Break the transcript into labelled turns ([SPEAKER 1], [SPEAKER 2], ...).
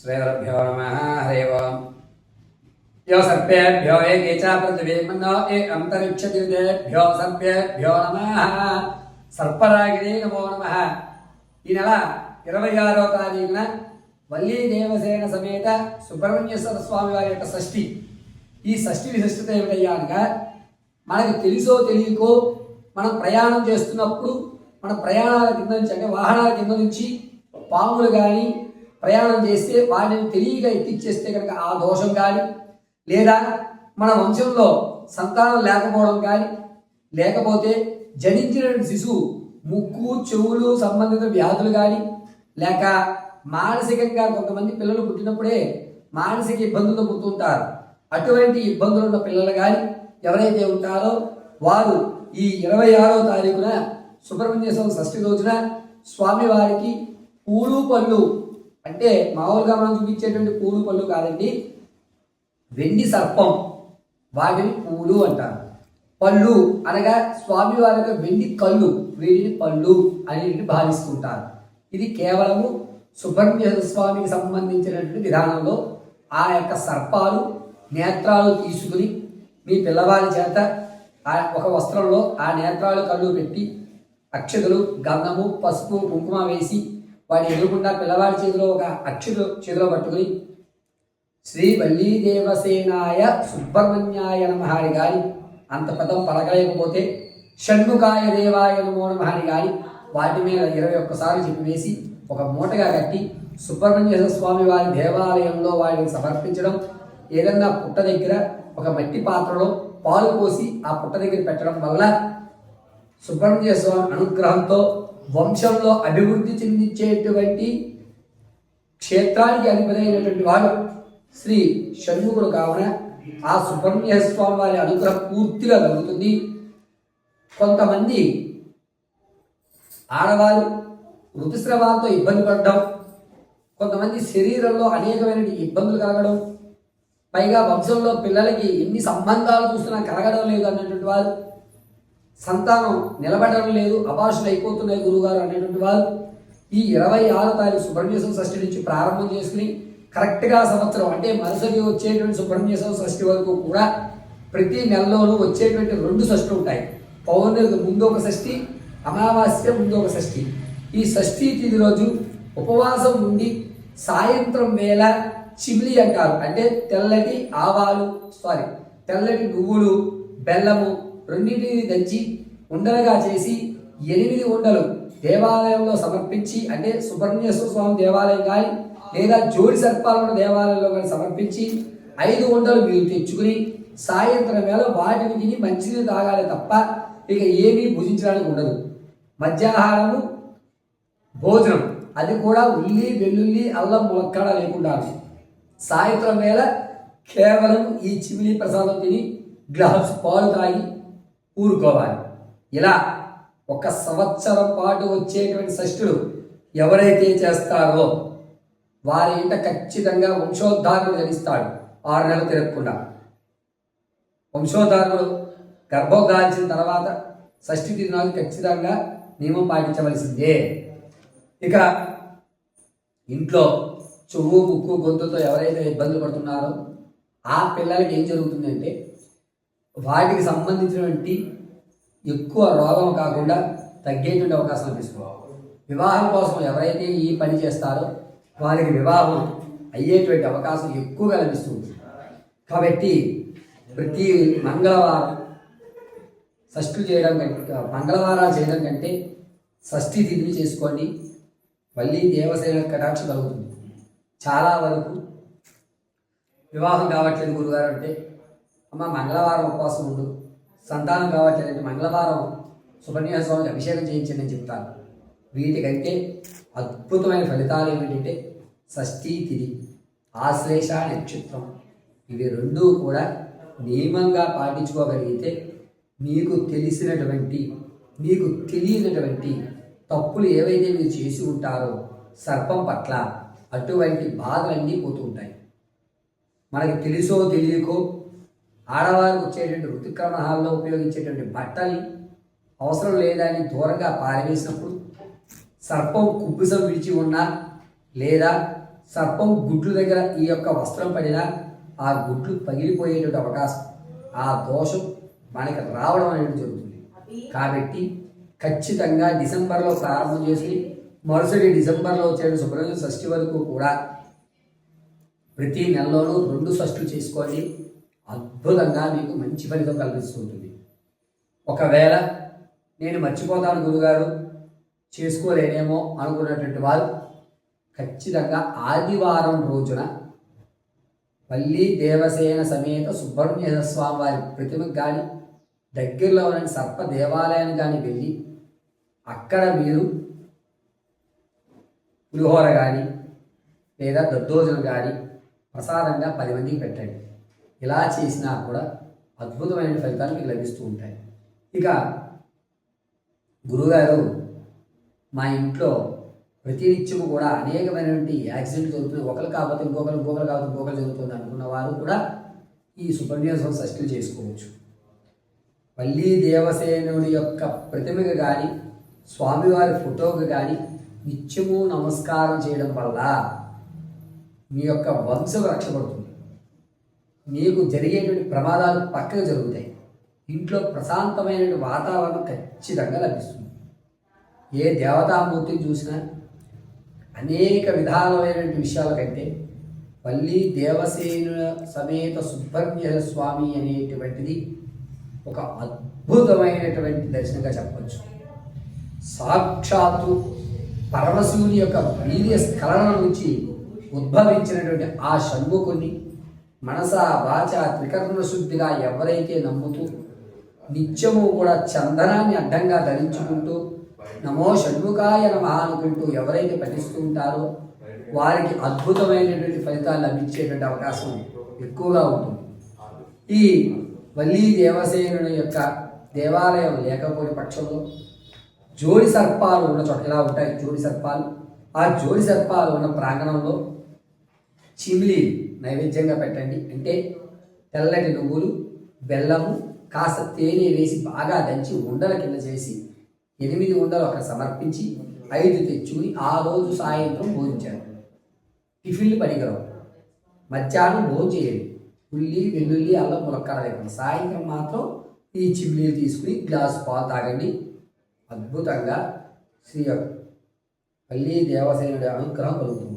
[SPEAKER 1] శ్రీగురుభ్యో నమ హరి ఓం. యో సర్పేభ్యో ఏకే చ ఏ అంతరిక్ష దివిదేభ్యో సర్పేభ్యో నమ సర్పరాగిణి నమో నమ. ఈ నెల ఇరవై ఆరో తారీఖున వల్లీ దేవసేన సమేత సుబ్రహ్మణ్యేశ్వర స్వామి వారి యొక్క షష్ఠి. ఈ షష్ఠి విశిష్టత ఏమిటయ్యా అనగా మనకు తెలుసో తెలియకో మనం ప్రయాణం చేస్తున్నప్పుడు మన ప్రయాణాల కింద నుంచి అంటే వాహనాల కింద నుంచి పాములు కానీ ప్రయాణం చేస్తే వాటిని తెలియక ఎక్కిచ్చేస్తే కనుక ఆ దోషం కానీ లేదా మన వంశంలో సంతానం లేకపోవడం కానీ లేకపోతే జనించిన శిశువు ముక్కు చెవులు సంబంధిత వ్యాధులు కానీ లేక మానసికంగా కొంతమంది పిల్లలు పుట్టినప్పుడే మానసిక ఇబ్బందులు పుడుతుంటారు. అటువంటి ఇబ్బందులు ఉన్న పిల్లలు కానీ ఎవరైతే ఉంటారో వారు ఈ ఇరవై ఆరో తారీఖున సుబ్రహ్మణ్య స్వామి షష్ఠి రోజున స్వామివారికి పూలు పళ్ళు అంటే మామూలుగా మనం చూపించేటువంటి పూలు పళ్ళు కాదండి. వెండి సర్పం వాటిని పూలు అంటారు. పళ్ళు అనగా స్వామివారి యొక్క వెండి కళ్ళు వీటిని పళ్ళు అని భావిస్తుంటారు. ఇది కేవలము సుబ్రహ్మణ్య స్వామికి సంబంధించినటువంటి విధానంలో ఆ యొక్క సర్పాలు నేత్రాలు తీసుకుని మీ పిల్లవారి చేత ఆ ఒక వస్త్రంలో ఆ నేత్రాలు కళ్ళు పెట్టి అక్షతలు గంధము పసుపు కుంకుమ వేసి వాడి ఎదురుకుండా పిల్లవాడి చేతిలో ఒక అక్షతలు చేతిలో పట్టుకుని శ్రీ వల్లీదేవసేనాయ సుబ్రహ్మణ్యాయ నమహారి గాని అంత పదం పలకలేకపోతే షణ్ముఖాయ దేవాయ నమో నమహారి గాని వాటి మీద ఇరవై ఒక్కసారి చెప్పి వేసి ఒక మూటగా కట్టి సుబ్రహ్మణ్య స్వామి వారి దేవాలయంలో వాటిని సమర్పించడం ఏదన్నా పుట్ట దగ్గర ఒక మట్టి పాత్రలో పాలు పోసి ఆ పుట్ట దగ్గర పెట్టడం వల్ల సుబ్రహ్మణ్య స్వామి అనుగ్రహంతో వంశంలో అభివృద్ధి చెందించేటువంటి క్షేత్రానికి అధిపతైనటువంటి వాడు శ్రీ షణ్ముఖుడు కావున ఆ సుబ్రహ్మణ్య స్వామి వారి అనుగ్రహం పూర్తిగా దొరుకుతుంది కొంతమంది ఆడవారు ఋతుస్రవాలతో ఇబ్బంది పడడం కొంతమంది శరీరంలో అనేకమైన ఇబ్బందులు కలగడం పైగా వంశంలో పిల్లలకి ఎన్ని సంబంధాలు చూసినా కలగడం లేదు అన్నటువంటి వారు సంతానం నిలబడడం లేదు అభాషలు అయిపోతున్నాయి గురుగారు అనేటువంటి వాళ్ళు ఈ ఇరవై ఆరో తారీఖు సుబ్రహ్మణ్యేశ్వర షష్ఠి నుంచి ప్రారంభం చేసుకుని కరెక్ట్గా సంవత్సరం అంటే మరుసటి వచ్చేటువంటి సుబ్రహ్మణ్యేశ్వర షష్ఠి వరకు కూడా ప్రతి నెలలోనూ వచ్చేటువంటి రెండు షష్ఠులు ఉంటాయి. పౌర్ణమికి ముందు ఒక షష్ఠి అమావాస్య ముందు ఒక షష్ఠి. ఈ షష్ఠి తిది రోజు ఉపవాసం ఉండి సాయంత్రం వేళ చిమిలి అంటారు. అంటే తెల్లటి ఆవాలు సారీ తెల్లటి నువ్వులు బెల్లము రెండింటిని దంచి ఉండలుగా చేసి ఎనిమిది ఉండలు దేవాలయంలో సమర్పించి అంటే సుబ్రహ్మణ్యేశ్వర స్వామి దేవాలయం కానీ లేదా జోడి సర్పాలను దేవాలయంలో కానీ సమర్పించి ఐదు ఉండలు మీరు తెచ్చుకుని సాయంత్రం వేళ వాటిని తిని మంచినీళ్ళు తాగాలి తప్ప ఇక ఏమీ భుజించడానికి ఉండదు. మధ్యాహారము భోజనం. అది కూడా ఉల్లి వెల్లుల్లి అల్లం ములక్కడ లేకుండా సాయంత్రం వేళ కేవలం ఈ చిమిలి ప్రసాదం తిని గ్లాస్ పాలు తాగి ఊరుకోవాలి. ఇలా ఒక సంవత్సరం పాటు వచ్చేటువంటి షష్ఠులు ఎవరైతే చేస్తారో వారి ఇంట ఖచ్చితంగా వంశోద్ధారుడు జనిస్తాడు. ఆరు నెలలు తిరగకుండా. వంశోద్ధారుడు గర్భం దాల్చిన తర్వాత షష్ఠి తిరునాళ్ళు ఖచ్చితంగా నియమం పాటించవలసిందే. ఇక ఇంట్లో చెవు ముక్కు గొంతుతో ఎవరైతే ఇబ్బందులు పడుతున్నారో ఆ పిల్లలకి ఏం జరుగుతుందంటే వాటికి సంబంధించినటువంటి ఎక్కువ రోగం కాకుండా తగ్గేటువంటి అవకాశం అనిపిస్తుంది వివాహం కోసం ఎవరైతే ఈ పని చేస్తారో వారికి వివాహం అయ్యేటువంటి అవకాశం ఎక్కువగా లభిస్తుంది కాబట్టి ప్రతి మంగళవారం షష్ఠులు చేయడం కంటే మంగళవారాలు చేయడం కంటే షష్ఠి తిథిని చేసుకోండి మళ్ళీ దేవసేన కటాక్ష కలుగుతుంది. చాలా వరకు వివాహం కావట్లేదు గురుగారు అంటే అమ్మ మంగళవారం ఉపవాసం ఉండు. సంతానం కావట్లేదంటే మంగళవారం సుబ్రహ్మణ్య స్వామికి అభిషేకం చేయించండి అని చెప్తాను వీటికంటే అద్భుతమైన ఫలితాలు ఏమిటంటే షష్ఠీ తిథి ఆశ్లేష నక్షత్రం. ఇవి రెండూ కూడా నియమంగా పాటించుకోగలిగితే మీకు తెలిసినటువంటి మీకు తెలియనటువంటి తప్పులు ఏవైతే మీరు చేసి ఉంటారో సర్పం పట్ల అటువంటి బాధలన్నీ పోతూ ఉంటాయి. మనకి తెలుసో తెలియకో ఆడవారు వచ్చేటువంటి ఋతుక్రమణాల్లో ఉపయోగించేటువంటి బట్టల్ని అవసరం లేదని దూరంగా పారవేసినప్పుడు సర్పం కుబ్బుసం విడిచి ఉన్నా లేదా సర్పం గుడ్లు దగ్గర ఈ యొక్క వస్త్రం పడినా ఆ గుడ్లు పగిలిపోయేటువంటి అవకాశం ఆ దోషం మనకి రావడం అనేది జరుగుతుంది. కాబట్టి ఖచ్చితంగా డిసెంబర్లో ప్రారంభం చేసి మరుసటి డిసెంబర్లో వచ్చే శుభ్రం షష్ఠి వరకు కూడా ప్రతి నెలలోనూ రెండు షష్ఠులు చేసుకోండి. అద్భుతంగా మీకు మంచి ఫలితం కల్పిస్తుంటుంది. ఒకవేళ నేను మర్చిపోతాను గురుగారు చేసుకోలేనేమో అనుకున్నటువంటి వారు ఖచ్చితంగా ఆదివారం రోజున పల్లి దేవసేన సమేత సుబ్రహ్మణ్య స్వామి వారి ప్రతిమకు కానీ దగ్గరలో ఉన్న సర్ప దేవాలయానికి కానీ వెళ్ళి అక్కడ మీరు పులిహోర కానీ లేదా దద్దోజనం కానీ ప్రసాదంగా పది మందికి పెట్టండి. ఇలా చేసినా కూడా అద్భుతమైన ఫలితాలు మీకు లభిస్తూ ఉంటాయి. ఇక గురుగారు మా ఇంట్లో ప్రతినిత్యము కూడా అనేకమైనటువంటి యాక్సిడెంట్ జరుగుతుంది ఒకరు కాకపోతే ఇంకొకరు ఇంకొకరు కాకపోతే ఇంకొకరు జరుగుతుంది అనుకున్న వారు కూడా ఈ సుబ్రహ్మణ్యేశ్వరం షష్ఠులు చేసుకోవచ్చు. పల్లీ దేవసేనుడి యొక్క ప్రతిమకు కానీ స్వామివారి ఫోటోకి కానీ నిత్యము నమస్కారం చేయడం వల్ల మీ యొక్క వంశం రక్షపడుతుంది. మీకు జరిగేటువంటి ప్రమాదాలు పక్కగా జరుగుతాయి. ఇంట్లో ప్రశాంతమైన వాతావరణం ఖచ్చితంగా లభిస్తుంది. ఏ దేవతామూర్తిని చూసినా అనేక విధాలమైనటువంటి విషయాల కంటే పల్లి దేవసేన సమేత సుబ్రహ్మణ్య స్వామి అనేటువంటిది ఒక అద్భుతమైనటువంటి దర్శనంగా చెప్పవచ్చు. సాక్షాత్తు పరమశివుని యొక్క వీర్య స్ఖలన నుంచి ఉద్భవించినటువంటి ఆ షణ్ముఖుని మనస వాచ త్రికరణ శుద్ధిగా ఎవరైతే నమ్ముతూ నిత్యము కూడా చందనాన్ని అడ్డంగా ధరించుకుంటూ నమో షణ్ముఖాయ నమ అనుకుంటూ ఎవరైతే పఠిస్తూ ఉంటారో వారికి అద్భుతమైనటువంటి ఫలితాలు లభించేటువంటి అవకాశం ఎక్కువగా ఉంటుంది. ఈ వల్లీ దేవసేనుని యొక్క దేవాలయం లేకపోయే పక్షంలో జోడి సర్పాలు ఉన్న చోట ఎలా ఉంటాయి? జోడి సర్పాలు. ఆ జోడి సర్పాలు ఉన్న ప్రాంగణంలో చిమిలి నైవేద్యంగా పెట్టండి. అంటే తెల్లటి నువ్వులు బెల్లము కాస్త తేనె వేసి బాగా దంచి ఉండల కింద చేసి ఎనిమిది ఉండలు అక్కడ సమర్పించి ఐదు తెచ్చుకుని ఆ రోజు సాయంత్రం భోజించారు టిఫిన్లు పనికిరావు. మధ్యాహ్నం భోజనం చేయండి. ఉల్లి వెల్లుల్లి అల్లం ములక్కడ లేకుండా సాయంత్రం మాత్రం ఈ చిమ్లీలు తీసుకుని గ్లాస్ పాలు తాగండి. అద్భుతంగా శ్రీ పల్లి దేవసేనుడి అనుగ్రహం కలుగుతుంది.